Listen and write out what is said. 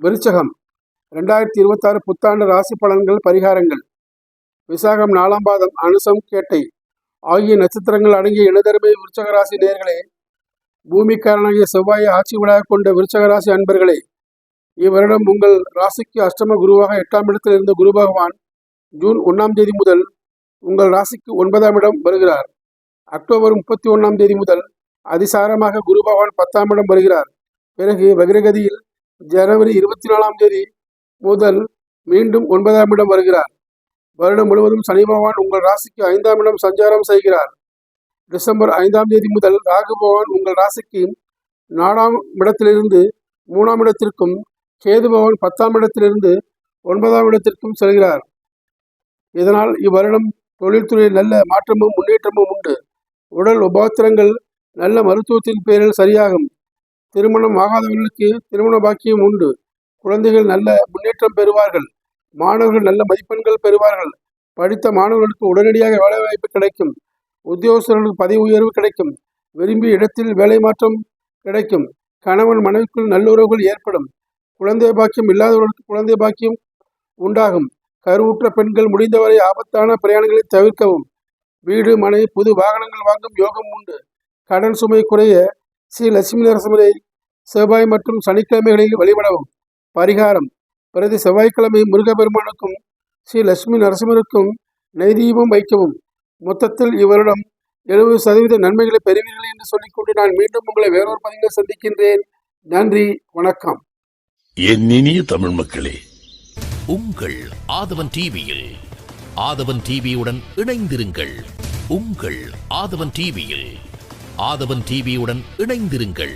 விருச்சகம் ரெண்டாயிரத்தி இருபத்தாறு புத்தாண்டு ராசி பலன்கள் பரிகாரங்கள். விசாகம் நாலாம் பாதம் அனுசம் கேட்டை. ஆகிய நட்சத்திரங்கள் அடங்கிய இனதருமை விருச்சக ராசி நேர்களே பூமிக்காரனாகிய செவ்வாயை ஆட்சி விடாக கொண்ட விருச்சக ராசி அன்பர்களே இவ்வருடம் உங்கள் ராசிக்கு அஷ்டம குருவாக எட்டாம் இடத்தில் இருந்த குரு பகவான் ஜூன் ஒன்றாம் தேதி முதல் உங்கள் ராசிக்கு ஒன்பதாம் இடம் வருகிறார். அக்டோபர் முப்பத்தி ஒன்றாம் தேதி முதல் அதிசாரமாக குரு பகவான் பத்தாம் இடம் வருகிறார். பிறகு வக்ரகதியில் ஜனவரி இருபத்தி நாலாம் தேதி முதல் மீண்டும் ஒன்பதாம் இடம் வருகிறார். வருடம் முழுவதும் சனி பகவான் உங்கள் ராசிக்கு ஐந்தாம் இடம் சஞ்சாரம் செய்கிறார். டிசம்பர் ஐந்தாம் தேதி முதல் ராகு பகவான் உங்கள் ராசிக்கு நாலாம் இடத்திலிருந்து மூணாம் இடத்திற்கும் கேது பகவான் பத்தாம் இடத்திலிருந்து ஒன்பதாம் இடத்திற்கும் செல்கிறார். இதனால் இவ்வருடம் தொழில்துறையில் நல்ல மாற்றமும் முன்னேற்றமும் உண்டு. உடல் உபாத்திரங்கள் நல்ல மருத்துவத்தின் பேரில் சரியாகும். திருமணம் ஆகாதவர்களுக்கு திருமண பாக்கியம் உண்டு. குழந்தைகள் நல்ல முன்னேற்றம் பெறுவார்கள். மாணவர்கள் நல்ல மதிப்பெண்கள் பெறுவார்கள். படித்த மாணவர்களுக்கு உடனடியாக வேலைவாய்ப்பு கிடைக்கும். உத்தியோகஸ்தர்களுக்கு பதவி உயர்வு கிடைக்கும். விரும்பிய இடத்தில் வேலை மாற்றம் கிடைக்கும். கணவன் மனைவிக்குள் நல்லுறவுகள் ஏற்படும். குழந்தை பாக்கியம் இல்லாதவர்களுக்கு குழந்தை பாக்கியம் உண்டாகும். கருவுற்ற பெண்கள் முடிந்தவரை ஆபத்தான பிரயாணங்களை தவிர்க்கவும். வீடு மனை புது வாகனங்கள் வாங்கும் யோகம் உண்டு. கடன் சுமை குறைய ஸ்ரீ லட்சுமி நரசிம்மரை செவ்வாய் மற்றும் சனிக்கிழமைகளில் வழிபடவும். பரிகாரம். பிரதி செவ்வாய்க்கிழமை முருகப்பெருமானுக்கும் ஸ்ரீ லட்சுமி நரசிம்மருக்கும் நெய்தீபம் வைக்கவும். மொத்தத்தில் இவரிடம் எழுபது சதவீத நன்மைகளை பெறுவீர்கள் என்று சொல்லிக்கொண்டு நான் மீண்டும் உங்களை வேறொரு பதிவில் சந்திக்கின்றேன். நன்றி வணக்கம். என் இனிய தமிழ் மக்களே உங்கள் ஆதவன் டிவியில் ஆதவன் டிவியுடன் இணைந்திருங்கள். உங்கள் ஆதவன் டிவியில் ஆதவன் டிவியுடன் இணைந்திருங்கள்.